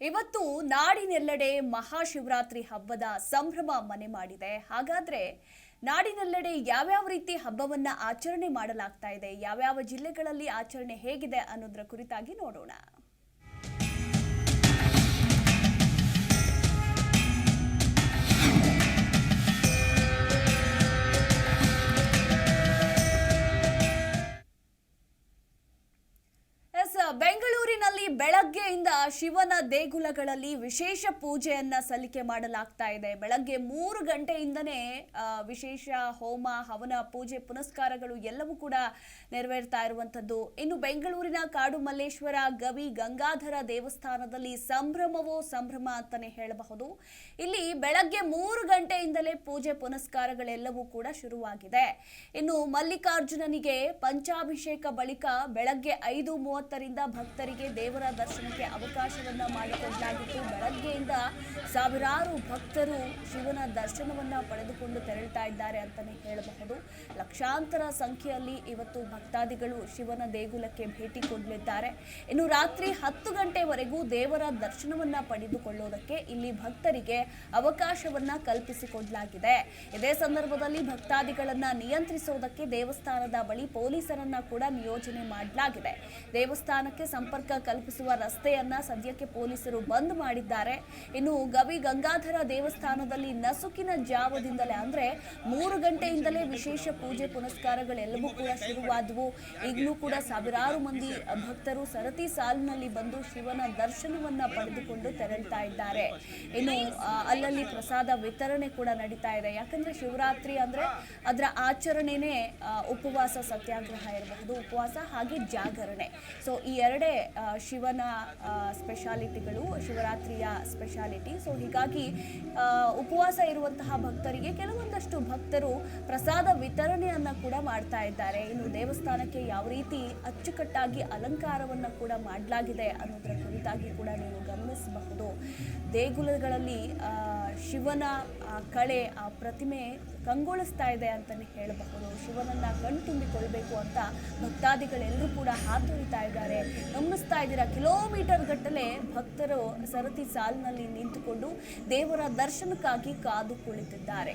ಇವತ್ತು ನಾಡಿನೆಲ್ಲೆಡೆ ಮಹಾಶಿವರಾತ್ರಿ ಹಬ್ಬದ ಸಂಭ್ರಮ ಮನೆ ಮಾಡಿದೆ. ಹಾಗಾದ್ರೆ ನಾಡಿನೆಲ್ಲೆಡೆ ಯಾವ್ಯಾವ ರೀತಿ ಹಬ್ಬವನ್ನ ಆಚರಣೆ ಮಾಡಲಾಗ್ತಾ ಇದೆ, ಯಾವ್ಯಾವ ಜಿಲ್ಲೆಗಳಲ್ಲಿ ಆಚರಣೆ ಹೇಗಿದೆ ಅನ್ನೋದ್ರ ಕುರಿತಾಗಿ ನೋಡೋಣ. ಶಿವನ ದೇಗುಲಗಳಲ್ಲಿ ವಿಶೇಷ ಪೂಜೆಯನ್ನ ಸಲ್ಲಿಕೆ ಮಾಡಲಾಗ್ತಾ ಇದೆ. ಬೆಳಗ್ಗೆ ಮೂರು ಗಂಟೆಯಿಂದನೇ ವಿಶೇಷ ಹೋಮ, ಹವನ, ಪೂಜೆ, ಪುನಸ್ಕಾರಗಳು ಎಲ್ಲವೂ ಕೂಡ ನೆರವೇರ್ತಾ ಇರುವಂತದ್ದು ಇನ್ನು ಬೆಂಗಳೂರಿನ ಕಾಡು ಮಲ್ಲೇಶ್ವರ ಗವಿ, ಗಂಗಾಧರ ದೇವಸ್ಥಾನದಲ್ಲಿ ಸಂಭ್ರಮವೋ ಸಂಭ್ರಮ ಅಂತಾನೆ ಹೇಳಬಹುದು. ಇಲ್ಲಿ ಬೆಳಗ್ಗೆ ಮೂರು ಗಂಟೆಯಿಂದಲೇ ಪೂಜೆ, ಪುನಸ್ಕಾರಗಳೆಲ್ಲವೂ ಕೂಡ ಶುರುವಾಗಿದೆ. ಇನ್ನು ಮಲ್ಲಿಕಾರ್ಜುನನಿಗೆ ಪಂಚಾಭಿಷೇಕ ಬಳಿಕ ಬೆಳಗ್ಗೆ ಐದು ಮೂವತ್ತರಿಂದ ಭಕ್ತರಿಗೆ ದೇವರ ದರ್ಶನಕ್ಕೆ ಅವಕಾಶವನ್ನ ಮಾಡಿಕೊಡಲಾಗಿತ್ತು. ಬೆಳಗ್ಗೆಯಿಂದ ಸಾವಿರಾರು ಭಕ್ತರು ಶಿವನ ದರ್ಶನವನ್ನು ಪಡೆದುಕೊಂಡು ತೆರಳುತ್ತಾ ಇದ್ದಾರೆ ಅಂತಲೇ ಹೇಳಬಹುದು. ಲಕ್ಷಾಂತರ ಸಂಖ್ಯೆಯಲ್ಲಿ ಇವತ್ತು ಭಕ್ತಾದಿಗಳು ಶಿವನ ದೇಗುಲಕ್ಕೆ ಭೇಟಿ ಕೊಡಲಿದ್ದಾರೆ. ಇನ್ನು ರಾತ್ರಿ ಹತ್ತು ಗಂಟೆವರೆಗೂ ದೇವರ ದರ್ಶನವನ್ನ ಪಡೆದುಕೊಳ್ಳೋದಕ್ಕೆ ಇಲ್ಲಿ ಭಕ್ತರಿಗೆ ಅವಕಾಶವನ್ನ ಕಲ್ಪಿಸಿಕೊಡಲಾಗಿದೆ. ಇದೇ ಸಂದರ್ಭದಲ್ಲಿ ಭಕ್ತಾದಿಗಳನ್ನ ನಿಯಂತ್ರಿಸೋದಕ್ಕೆ ದೇವಸ್ಥಾನದ ಬಳಿ ಪೊಲೀಸರನ್ನ ಕೂಡ ನಿಯೋಜನೆ ಮಾಡಲಾಗಿದೆ. ದೇವಸ್ಥಾನಕ್ಕೆ ಸಂಪರ್ಕ ಕಲ್ಪಿಸುವ ರಸ್ತೆಯನ್ನ ಸದ್ಯಕ್ಕೆ ಪೊಲೀಸರು ಬಂದ್ ಮಾಡಿದ್ದಾರೆ. ಇನ್ನು ಗವಿ ಗಂಗಾಧರ ದೇವಸ್ಥಾನದಲ್ಲಿ ನಸುಕಿನ ಜಾವದಿಂದಲೇ ಅಂದ್ರೆ ಮೂರು ಗಂಟೆಯಿಂದಲೇ ವಿಶೇಷ ಪೂಜೆ ಪುನಸ್ಕಾರಗಳೆಲ್ಲವೂ ಕೂಡ ಶುರುವಾದವು. ಈಗಲೂ ಕೂಡ ಸಾವಿರಾರು ಮಂದಿ ಭಕ್ತರು ಸರತಿ ಸಾಲಿನಲ್ಲಿ ಬಂದು ಶಿವನ ದರ್ಶನವನ್ನ ಪಡೆದುಕೊಂಡು ತೆರಳ್ತಾ ಇದ್ದಾರೆ. ಇನ್ನು ಅಲ್ಲಲ್ಲಿ ಪ್ರಸಾದ ವಿತರಣೆ ಕೂಡ ನಡೀತಾ ಇದೆ. ಯಾಕಂದ್ರೆ ಶಿವರಾತ್ರಿ ಅಂದ್ರೆ ಅದರ ಆಚರಣೆನೇ ಉಪವಾಸ ಸತ್ಯಾಗ್ರಹ ಇರಬಹುದು. ಉಪವಾಸ ಹಾಗೆ ಜಾಗರಣೆ. ಸೊ ಈ ಎರಡೇ ಶಿವನ ಸ್ಪೆಷಾಲಿಟಿಗಳು, ಶಿವರಾತ್ರಿಯ ಸ್ಪೆಷಾಲಿಟಿ. ಸೊ ಹೀಗಾಗಿ ಉಪವಾಸ ಇರುವಂತಹ ಭಕ್ತರಿಗೆ ಕೆಲವೊಂದಷ್ಟು ಭಕ್ತರು ಪ್ರಸಾದ ವಿತರಣೆಯನ್ನ ಕೂಡ ಮಾಡ್ತಾ ಇದ್ದಾರೆ. ಇನ್ನು ದೇವಸ್ಥಾನಕ್ಕೆ ಯಾವ ರೀತಿ ಅಚ್ಚುಕಟ್ಟಾಗಿ ಅಲಂಕಾರವನ್ನು ಕೂಡ ಮಾಡಲಾಗಿದೆ ಅನ್ನೋದರ ಕುರಿತಾಗಿ ಕೂಡ ನೀವು ಗಮನಿಸಬಹುದು. ದೇಗುಲಗಳಲ್ಲಿ ಶಿವನ ಕಳೆ, ಆ ಪ್ರತಿಮೆ ಕಂಗೊಳಿಸ್ತಾ ಇದೆ ಅಂತಲೇ ಹೇಳಬಹುದು. ಶಿವನನ್ನ ಕಣ್ತುಂಬಿಕೊಳ್ಬೇಕು ಅಂತ ಭಕ್ತಾದಿಗಳೆಲ್ಲರೂ ಕೂಡ ಹಾತೊರಿತಾ ಇದ್ದಾರೆ. ಗಮನಿಸ್ತಾ ಇದ್ದೀರಾ? ಕಿಲೋಮೀಟರ್ ಗಟ್ಟಲೆ ಭಕ್ತರು ಸರತಿ ಸಾಲಿನಲ್ಲಿ ನಿಂತುಕೊಂಡು ದೇವರ ದರ್ಶನಕ್ಕಾಗಿ ಕಾದು ಕುಳಿತಿದ್ದಾರೆ.